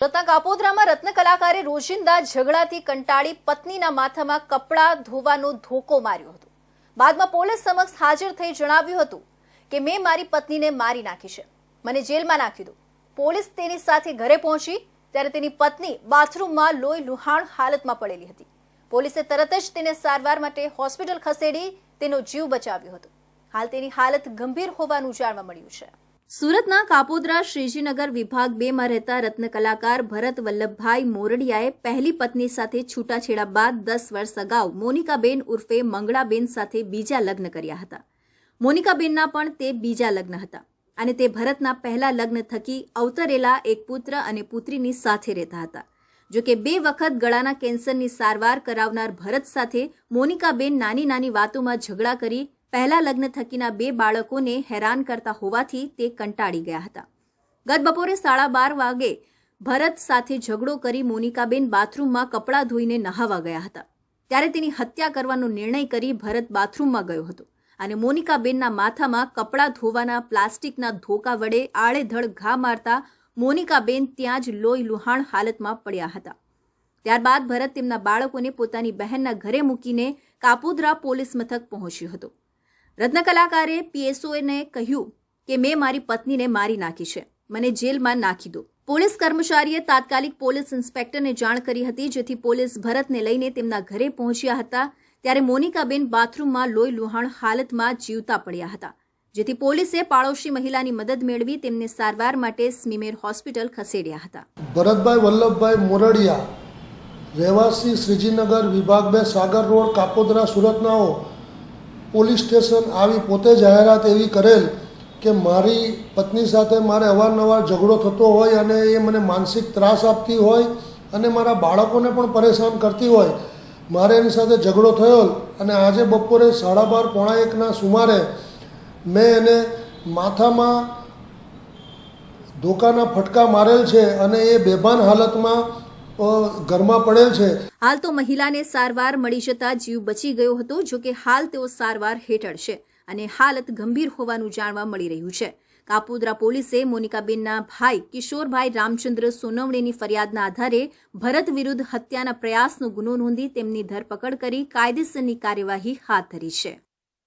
રત્ન કાપોદ્રામાં રત્ન કલાકારે રોજિંદા ઝઘડાથી કંટાળી પત્નીના માથામાં કપડાં ધોવાનો ધોકો માર્યો હતો. બાદમાં પોલીસ સમક્ષ હાજર થઈ જણાવ્યું હતું કે, મેં મારી પત્નીને મારી નાખી છે. મને જેલમાં નાખી દો. પોલીસ તેની સાથે ઘરે પહોંચી ત્યારે તેની પત્ની બાથરૂમમાં લોહી લુહાણ હાલતમાં પડેલી હતી. પોલીસે તરત જ તેને સારવાર માટે હોસ્પિટલ ખસેડી તેનો જીવ બચાવ્યો હતો. હાલ તેની હાલત ગંભીર હોવાનું જાણવા મળ્યું છે. સુરતના કાપોદ્રા શ્રીજીનગર વિભાગ બે માં રહેતા રત્ન કલાકાર ભરત વલ્લભભાઈ મોરડિયાએ પહેલી પત્ની સાથે છૂટાછેડા બાદ દસ વર્ષ અગાઉ મોનિકાબેન ઉર્ફે મંગળાબેન સાથે બીજા લગ્ન કર્યા હતા. મોનિકાબેનના પણ તે બીજા લગ્ન હતા અને તે ભરતના પહેલા લગ્ન થકી અવતરેલા એક પુત્ર અને પુત્રીની સાથે રહેતા હતા. જો કે બે વખત ગળાના કેન્સરની સારવાર કરાવનાર ભરત સાથે મોનિકાબેન નાની નાની વાતોમાં ઝઘડા કરી પહેલા લગ્ન થકીના બે બાળકોને હેરાન કરતા હોવાથી તે કંટાળી ગયા હતા. ગત બપોરે સાડા બાર વાગે ભરત સાથે ઝઘડો કરી મોનિકાબેન બાથરૂમમાં કપડાં ધોઈને નહાવા ગયા હતા. ત્યારે તેની હત્યા કરવાનો નિર્ણય કરી ભરત બાથરૂમમાં ગયો હતો અને મોનિકાબેનના માથામાં કપડાં ધોવાના પ્લાસ્ટિકના ધોકા વડે આળેધડ ઘા મારતા મોનિકાબેન ત્યાં જ લોહી લુહાણ હાલતમાં પડ્યા હતા. ત્યારબાદ ભરત તેમના બાળકોને પોતાની બહેનના ઘરે મૂકીને કાપુદ્રા પોલીસ મથક પહોંચ્યો હતો. રત્ન કલાકારે પીએસઓને કહ્યું કે મેં મારી પત્નીને મારી નાખી છે. મને જેલમાં નાખી દો. પોલીસ કર્મચારીએ તાત્કાલિક પોલીસ ઇન્સ્પેક્ટરને જાણ કરી હતી, જેથી પોલીસ ભરતને લઈને તેમના ઘરે પહોંચ્યા હતા, ત્યારે મોનિકાબેન બાથરૂમમાં લોહી લુહાણ હાલતમાં જીવતા પડ્યા હતા, જેથી પોલીસે પાડોશી મહિલાની મદદ મેળવી તેમને સારવાર માટે સ્મીમેર હોસ્પિટલ ખસેડ્યા હતા. ભરતભાઈ વલ્લભભાઈ મોરડિયા, રહેવાસી શ્રીજીનગર વિભાગ બે, સાગર રોડ, કાપોદરા સુરતનાઓ પોલીસ સ્ટેશન આવી પોતે જાહેરાત એવી કરેલ કે મારી પત્ની સાથે મારે અવારનવાર ઝઘડો થતો હોય અને એ મને માનસિક ત્રાસ આપતી હોય અને મારા બાળકોને પણ પરેશાન કરતી હોય. મારે એની સાથે ઝઘડો થયો અને આજે બપોરે સાડા બાર પોણા એકના સુમારે મેં એને માથામાં ધોકાના ફટકા મારેલ છે અને એ બેભાન હાલતમાં ઘરમાં પડેલ છે. હાલ તો મહિલાને સારવાર મળી જતા જીવ બચી ગયો હતો, જો કે હાલ તેઓ સારવાર હેઠળ છે અને હાલત ગંભીર હોવાનું જાણવા મળી રહ્યું છે. કાપોદ્રા પોલીસે મોનિકાબેનના ભાઈ કિશોરભાઈ રામચંદ્ર સોનવણીની ફરિયાદના આધારે ભરત વિરુદ્ધ હત્યાના પ્રયાસનો ગુનો નોંધી તેમની ધરપકડ કરી કાયદેસરની કાર્યવાહી હાથ ધરી છે.